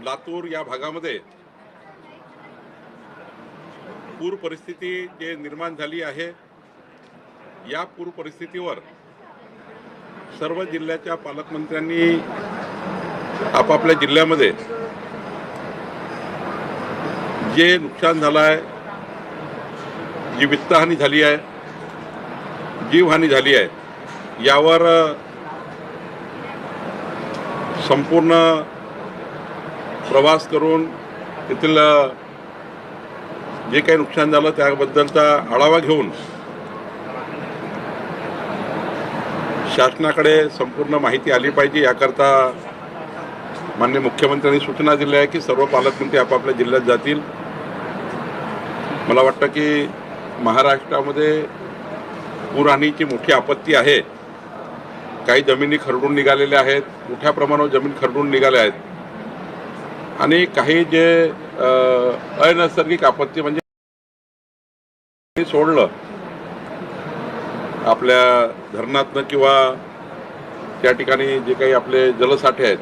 लातूर या भागामध्ये पूर परिस्थिती जे निर्माण झाली आहे या पूर परिस्थितीवर सर्व जिल्ह्याच्या पालकमंत्र्यांनी आपापल्या जिल्ह्यामध्ये जे नुकसान झालं आहे जी वित्तहानी झाली आहे जीवहानी झाली आहे यावर संपूर्ण प्रवास करून तेथील जे काही नुकसान झालं त्याबद्दलचा आढावा घेऊन शासनाकडे संपूर्ण माहिती आली पाहिजे. याकरता मान्य मुख्यमंत्र्यांनी सूचना दिल्या आहे की सर्व पालकमंत्री आपापल्या जिल्ह्यात जातील. मला वाटतं की महाराष्ट्रामध्ये पूरहानीची मोठी आपत्ती आहे. काही जमिनी खरडून निघालेल्या आहेत. मोठ्या प्रमाणावर जमीन खरडून निघाल्या आहेत. आणि काही जे अनैसर्गिक आपत्ती म्हणजे सोडलं आपल्या धरणातनं किंवा त्या ठिकाणी जे काही आपले जलसाठे आहेत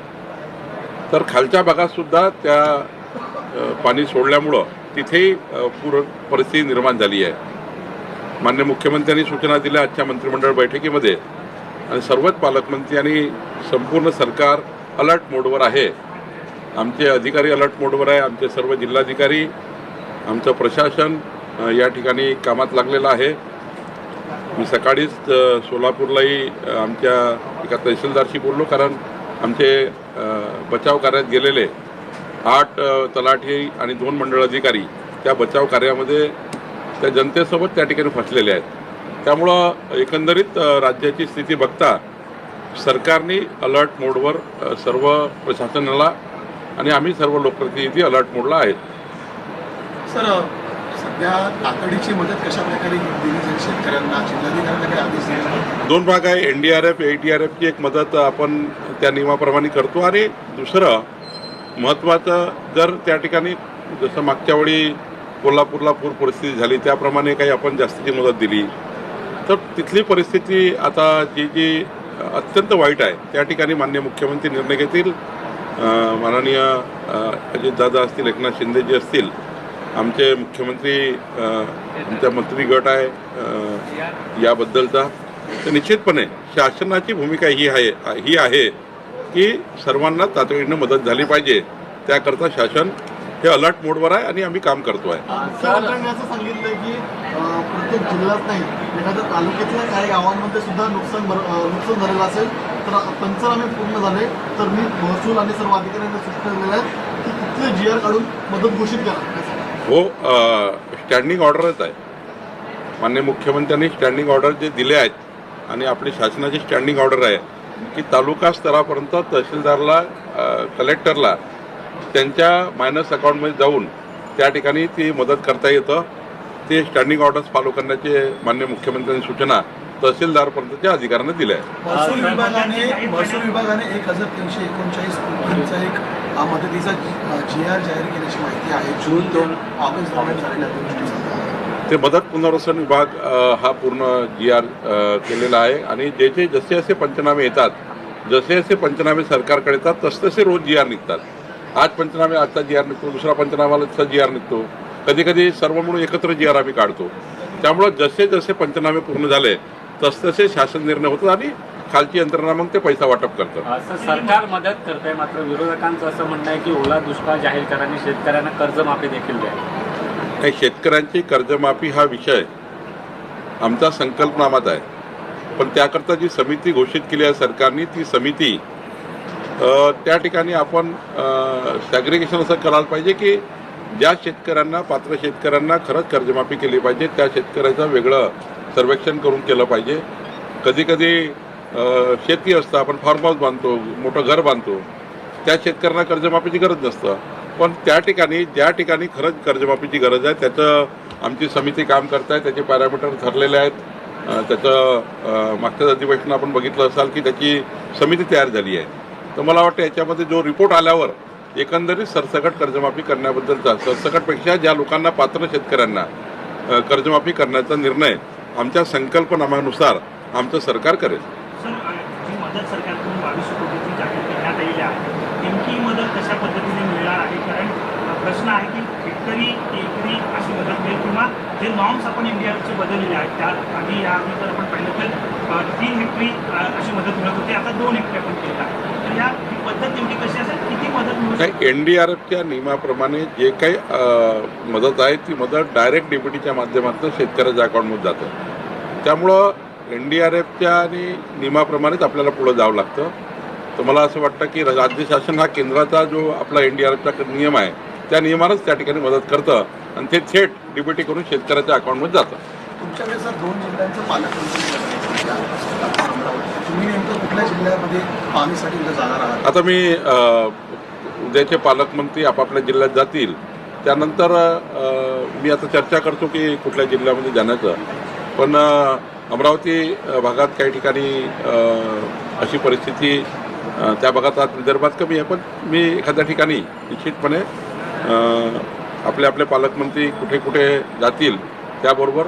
तर खालच्या भागात सुद्धा त्या पाणी सोडल्यामुळं तिथेही पूर परिस्थिती निर्माण झाली आहे. मान्य मुख्यमंत्र्यांनी सूचना दिल्या आजच्या मंत्रिमंडळ बैठकीमध्ये आणि सर्वच पालकमंत्री आणि संपूर्ण सरकार अलर्ट मोडवर आहे. आमचे अधिकारी अलर्ट मोडवर आहे आमचे सर्व जिल्हाधिकारी आमचं प्रशासन या ठिकाणी कामात लागलेलं आहे. मी सकाळीच सोलापूरलाही आमच्या एका तहसीलदारशी बोललो कारण आमचे बचाव कार्यात गेलेले आठ तलाठी आणि दोन मंडळ अधिकारी त्या बचाव कार्यामध्ये त्या जनतेसोबत त्या ठिकाणी फसलेले आहेत. त्यामुळं एकंदरीत राज्याची स्थिती बघता सरकारने अलर्ट मोडवर सर्व प्रशासनाला आणि आम्ही सर्व लोकप्रतिनिधी अलर्ट मोडला आहेत सर सध्या तातडीची मदत कशा प्रकारे दिली जाईल शेतकऱ्यांना? जिल्हाधिकाऱ्यांना काही आदेश दिले दोन भाग आहे N D R F A T R एफची एक मदत आपण त्या नियमाप्रमाणे करतो आणि दुसरं महत्त्वाचं जर त्या ठिकाणी जसं मागच्या वेळी कोल्हापूरला पूर परिस्थिती झाली त्याप्रमाणे काही आपण जास्तीची मदत दिली. तर तिथली परिस्थिती आता जी जी अत्यंत वाईट आहे त्या ठिकाणी मान्य मुख्यमंत्री निर्णय घेतील. माननीय अजितदादा असतील एकनाथ शिंदेजी असतील आमचे मुख्यमंत्री आमचा मंत्री गट आहे याबद्दलचा. तर निश्चितपणे शासनाची भूमिका ही आहे ही आहे की सर्वांना तातडीनं मदत झाली पाहिजे. त्याकरता शासन हे अलर्ट मोडवर आहे आणि आम्ही काम करतो आहे सांगितलं की प्रत्येक जिल्ह्यात नाही एखाद्या तालुक्यातल्या काही गावांमध्ये सुद्धा नुकसान नुकसान झालेलं असेल तर पंचनामे पूर्ण झाले तर मी महसूल आणि सर्व अधिकाऱ्यांना सूचना दिलेल्या आहेत की तिथले जी आर काढून मदत घोषित करा. हो स्टँडिंग ऑर्डरच आहे. मान्य मुख्यमंत्र्यांनी स्टँडिंग ऑर्डर जे दिले आहेत आणि आपली शासनाची स्टँडिंग ऑर्डर आहे की तालुका स्तरापर्यंत तहसीलदारला कलेक्टरला त्यांच्या मायनस अकाउंटमध्ये जाऊन त्या ठिकाणी ती मदत करता येतं. ते स्टँडिंग ऑर्डर्स फॉलो करण्याचे मान्य मुख्यमंत्र्यांनी सूचना तहसीलदारपर्यंतच्या अधिकाऱ्यांना दिल्या आहेत. महसूल विभागाने महसूल विभागाने एक हजार तीनशे एकोणचाळीस कोटींचा एक मदतीचा जी आर जाहीर केल्याची माहिती आहे. जून दोन ऑगस्ट दरम्यान झालेल्या गोष्टी ते मदत पुनर्वसन विभाग हा पूर्ण जी आर केलेला आहे. आणि जे जे जसे जसे पंचनामे येतात जसे जसे पंचनामे सरकारकडे येतात तसे तसे रोज जी आर निघतात. आज पंचनामे आजचा जी आर निघतो दुसरा पंचनामाला तसा जी आर निघतो. कधी कधी सर्व म्हणून एकत्र जी आर आम्ही काढतो. त्यामुळं जसे जसे पंचनामे पूर्ण झाले तसतसे शासन निर्णय होतात आणि खालची यंत्रणा मग ते पैसा वाटप करतात. सरकार मदत करतंय मात्र विरोधकांचं असं म्हणणं आहे की ओला दुष्काळ जाहीर करा आणि शेतकऱ्यांना कर्जमाफी देखील द्या. काही शेतकऱ्यांची कर्जमाफी हा विषय आमचा संकल्पनामात आहे. पण त्याकरता जी समिती घोषित केली आहे सरकारने ती समिती त्या ठिकाणी आपण सॅग्रिगेशन असं करायला पाहिजे की ज्या शेतकऱ्यांना पात्र शेतकऱ्यांना खरंच कर्जमाफी केली पाहिजे त्या शेतकऱ्याचं वेगळं सर्वेक्षण करून केलं पाहिजे. कधीकधी शेती असतं आपण फार्म हाऊस बांधतो मोठं घर बांधतो त्या शेतकऱ्यांना कर्जमाफीची गरज नसतं. पण त्या ठिकाणी ज्या ठिकाणी खरंच कर्जमाफीची गरज आहे त्याचं आमची समिती काम करत आहे त्याचे पॅरामीटर ठरलेले आहेत. त्याचं मागच्याच अधिवेशन आपण बघितलं असाल की त्याची समिती तयार झाली आहे. तर मला वाटतं याच्यामध्ये जो रिपोर्ट आल्यावर एकंदरीत सरसकट कर्जमाफी करण्याबद्दलचा सरसकटपेक्षा ज्या लोकांना पात्र शेतकऱ्यांना कर्जमाफी करण्याचा निर्णय आमच्या संकल्पनामानुसार आमचं सरकार करेल. सरकारकडून जाहीर करण्यात मदत कशा पद्धतीने मिळणार आहे? कारण प्रश्न आहे की हेक्टरी एकरी अशी मदत मिळेल किंवा जे नॉर्म्स आपण इंडियाचे बदललेले आहेत त्या आधी या अगोदर आपण पाहिलं तर तीन हेक्टरी अशी मदत मिळत होती. आता दोन हेक्टरी आपण केली तर या ही पद्धत नेमकी कशी असेल किती मदत मिळू शकते? एन डी आर एफच्या नियमाप्रमाणे जे काही मदत आहे ती मदत डायरेक्ट डीबीटीच्या माध्यमातून शेतकऱ्याच्या अकाउंटमध्ये जातं. त्यामुळं एन डी आर एफच्या आणि नियमाप्रमाणेच आपल्याला पुढं जावं लागतं. तर मला असं वाटतं की राज्य शासन हा केंद्राचा जो आपला एन डी आर एफचा नियम आहे त्या नियमानंच त्या ठिकाणी मदत करतं. आणि ते थेट डीबीटी करून शेतकऱ्याच्या अकाउंटमध्ये जातं. तुमच्याकडे सर दोन जिल्ह्यांचं पालकमंत्री आहात? आता मी उद्याचे पालकमंत्री आपापल्या जिल्ह्यात जातील. त्यानंतर मी आता चर्चा करतो की कुठल्या जिल्ह्यामध्ये जाण्याचं. पण अमरावती भागात काही ठिकाणी अशी परिस्थिती त्या भागात आज विदर्भात कमी आहे. पण मी एखाद्या ठिकाणी निश्चितपणे आपले आपले पालकमंत्री कुठे कुठे जातील त्याबरोबर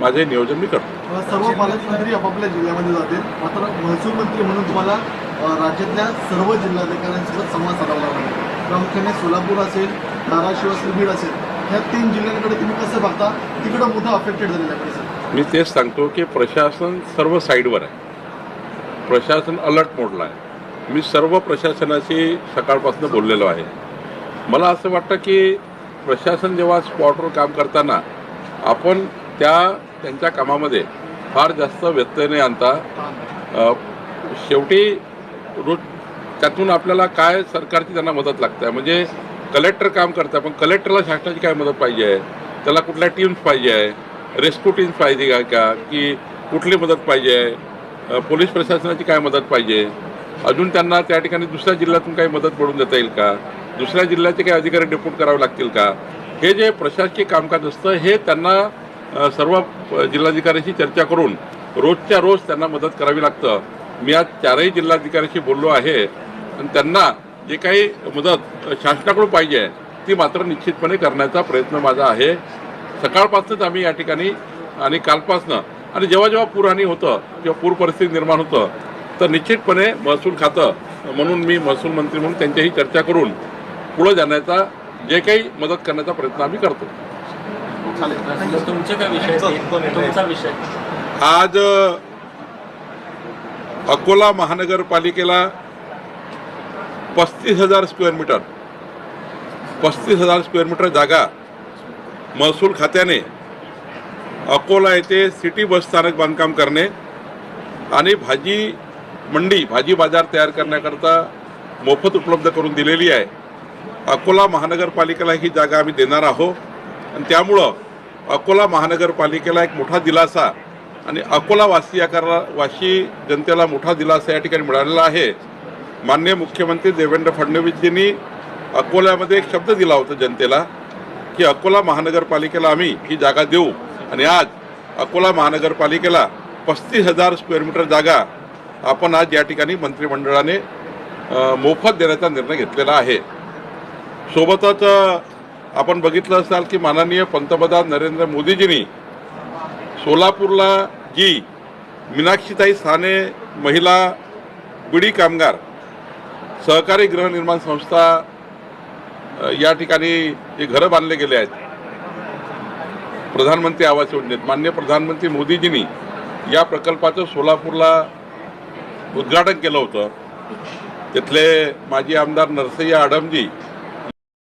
माझे नियोजन मी करतो. सर्व पालकमंत्री आपापल्या जिल्ह्यामध्ये जातील. मात्र महसूल मंत्री म्हणून तुम्हाला राज्यातल्या सर्व जिल्हाधिकाऱ्यांसोबत संवाद साधावा लागेल प्रामुख्याने सोलापूर असेल धाराशिव असेल बीड असेल ह्या तीन जिल्ह्यांकडे तुम्ही कसं बघता? तिकडं मोठं अफेक्टेड झालेलं आहे मी तेच सांगतो की प्रशासन सर्व साईडवर आहे. प्रशासन अलर्ट मोडला आहे. मी सर्व प्रशासनाशी सकाळपासून बोललेलो आहे. मला असं वाटतं की प्रशासन जेव्हा स्पॉटवर काम करताना आपण त्या त्यांच्या कामामध्ये फार जास्त व्यत्यय न आणता. शेवटी रोज त्यातून आपल्याला काय सरकारची त्यांना मदत लागते? आहे म्हणजे कलेक्टर काम करतं पण कलेक्टरला शासनाची काय मदत पाहिजे आहे? त्याला कुठल्या टीम्स पाहिजे आहे? रेस्क्यू टीम्स पाहिजे का का की कुठली मदत पाहिजे आहे? पोलीस प्रशासनाची काय मदत पाहिजे? अजून त्यांना त्या ठिकाणी दुसऱ्या जिल्ह्यातून काही मदत मिळून देता येईल का? दुसऱ्या जिल्ह्याचे काही अधिकारी डेप्यूट करावे लागतील का? हे जे प्रशासकीय कामकाज असतं हे त्यांना सर्व जिल्हाधिकाऱ्यांशी चर्चा करून रोजच्या रोज त्यांना मदत करावी लागतं. मी आज चारही जिल्हाधिकाऱ्यांशी बोललो आहे आणि त्यांना जे काही मदत शासनाकडून पाहिजे ती मात्र निश्चितपणे करण्याचा प्रयत्न माझा आहे. सकाळपासूनच आम्ही या ठिकाणी आणि कालपासनं आणि जेव्हा जेव्हा पूरहानी होतं किंवा पूर परिस्थिती निर्माण होतं तर निश्चितपणे महसूल खातं म्हणून मी महसूल मंत्री म्हणून त्यांच्याही चर्चा करून पुढं जाण्याचा जे काही मदत करण्याचा प्रयत्न आम्ही करतो. आज अकोला महानगरपालिकेला पस्तीस हजार स्क्वेअर मीटर पस्तीस हजार स्क्वेअर मीटर जागा महसूल खात्याने अकोला येथे सिटी बस स्थानक बांधकाम करणे आणि भाजी मंडी भाजी बाजार तयार करण्याकरता मोफत उपलब्ध करून दिलेली आहे. अकोला महानगरपालिकेला ही जागा आम्ही देणार आहोत. आणि त्यामुळं अकोला महानगरपालिकेला एक मोठा दिलासा आणि अकोला वासियाकरा वाशी जनतेला मोठा दिलासा या ठिकाणी मिळालेला आहे. माननीय मुख्यमंत्री देवेंद्र फडणवीसजींनी अकोल्यामध्ये एक शब्द दिला होता जनतेला की अकोला महानगरपालिकेला आम्ही ही जागा देऊ. आणि आज अकोला महानगरपालिकेला पस्तीस हजार स्क्वेअर मीटर जागा आपण आज या ठिकाणी मंत्रिमंडळाने मोफत देण्याचा निर्णय घेतलेला आहे. सोबतच आपण बघितलं असाल की माननीय पंतप्रधान नरेंद्र मोदीजींनी सोलापूरला जी मीनाक्षीताई साने महिला बिडी कामगार सहकारी गृहनिर्माण संस्था या ठिकाणी जे घरं बांधले गेले आहेत प्रधानमंत्री आवास योजनेत मान्य प्रधानमंत्री मोदीजींनी या प्रकल्पाचं सोलापूरला उद्घाटन केलं होतं. तिथले माजी आमदार नरसय्या आडमजी